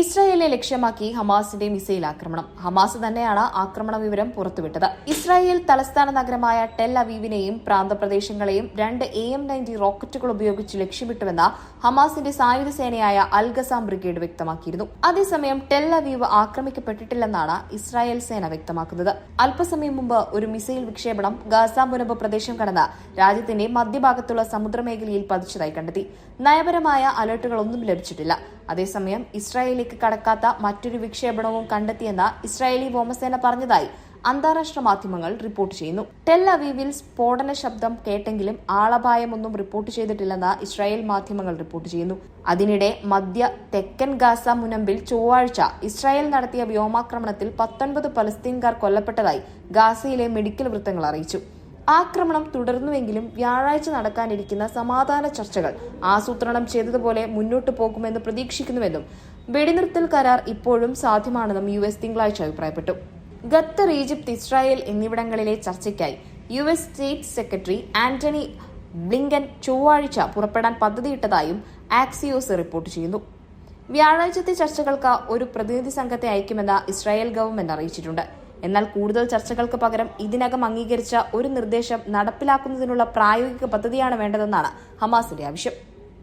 ഇസ്രായേലിനെ ലക്ഷ്യമാക്കി ഹമാസിന്റെ മിസൈൽ ആക്രമണം. ഹമാസ് തന്നെയാണ് ആക്രമണ വിവരം പുറത്തുവിട്ടത്. ഇസ്രായേൽ തലസ്ഥാന നഗരമായ ടെൽ അവീവിനെയും പ്രാന്തപ്രദേശങ്ങളെയും രണ്ട് എ എം നയന്റി റോക്കറ്റുകൾ ഉപയോഗിച്ച് ലക്ഷ്യമിട്ടുവെന്ന് ഹമാസിന്റെ സായുധ സേനയായ അൽഗസാം ബ്രിഗേഡ് വ്യക്തമാക്കിയിരുന്നു. അതേസമയം ടെൽ അവീവ് ആക്രമിക്കപ്പെട്ടിട്ടില്ലെന്നാണ് ഇസ്രായേൽ സേന വ്യക്തമാക്കുന്നത്. അല്പസമയം മുമ്പ് ഒരു മിസൈൽ വിക്ഷേപണം ഗാസ മുനമ്പ് പ്രദേശം കടന്ന് രാജ്യത്തിന്റെ മധ്യഭാഗത്തുള്ള സമുദ്രമേഖലയിൽ പതിച്ചതായി കണ്ടെത്തി. നയപരമായ അലർട്ടുകളൊന്നും ലഭിച്ചിട്ടില്ല. അതേസമയം ഇസ്രായേലിലേക്ക് കടക്കാത്ത മറ്റൊരു വിക്ഷേപണവും കണ്ടെത്തിയെന്ന് ഇസ്രായേലി വ്യോമസേന പറഞ്ഞതായി അന്താരാഷ്ട്ര മാധ്യമങ്ങൾ റിപ്പോർട്ട് ചെയ്യുന്നു. ടെൽ അവീവിൽ സ്ഫോടന ശബ്ദം കേട്ടെങ്കിലും ആളപായമൊന്നും റിപ്പോർട്ട് ചെയ്തിട്ടില്ലെന്ന് ഇസ്രായേൽ മാധ്യമങ്ങൾ റിപ്പോർട്ട് ചെയ്യുന്നു. അതിനിടെ മധ്യ തെക്കൻ ഗാസ മുനമ്പിൽ ചൊവ്വാഴ്ച ഇസ്രായേൽ നടത്തിയ വ്യോമാക്രമണത്തിൽ പത്തൊൻപത് പലസ്തീൻകാർ കൊല്ലപ്പെട്ടതായി ഗാസയിലെ മെഡിക്കൽ വൃത്തങ്ങൾ അറിയിച്ചു. ആക്രമണം തുടർന്നുവെങ്കിലും വ്യാഴാഴ്ച നടക്കാനിരിക്കുന്ന സമാധാന ചർച്ചകൾ ആസൂത്രണം ചെയ്തതുപോലെ മുന്നോട്ടു പോകുമെന്ന് പ്രതീക്ഷിക്കുന്നുവെന്നും വെടിനിർത്തൽ കരാർ ഇപ്പോഴും സാധ്യമാണെന്നും യു എസ് തിങ്കളാഴ്ച അഭിപ്രായപ്പെട്ടു. ഖത്തർ ഈജിപ്ത് ഇസ്രായേൽ എന്നിവിടങ്ങളിലെ ചർച്ചയ്ക്കായി U S state secretary Antony Blinken ചൊവ്വാഴ്ച പുറപ്പെടാൻ പദ്ധതിയിട്ടതായും ആക്സിയോസ് റിപ്പോർട്ട് ചെയ്യുന്നു. വ്യാഴാഴ്ചത്തെ ചർച്ചകൾക്ക് ഒരു പ്രതിനിധി സംഘത്തെ അയക്കുമെന്ന് ഇസ്രായേൽ ഗവൺമെന്റ് അറിയിച്ചിട്ടുണ്ട്. എന്നാൽ കൂടുതൽ ചർച്ചകൾക്ക് പകരം ഇതിനകം അംഗീകരിച്ച ഒരു നിർദ്ദേശം നടപ്പിലാക്കുന്നതിനുള്ള പ്രായോഗിക പദ്ധതിയാണ് വേണ്ടതെന്നാണ് ഹമാസിന്റെ ആവശ്യം.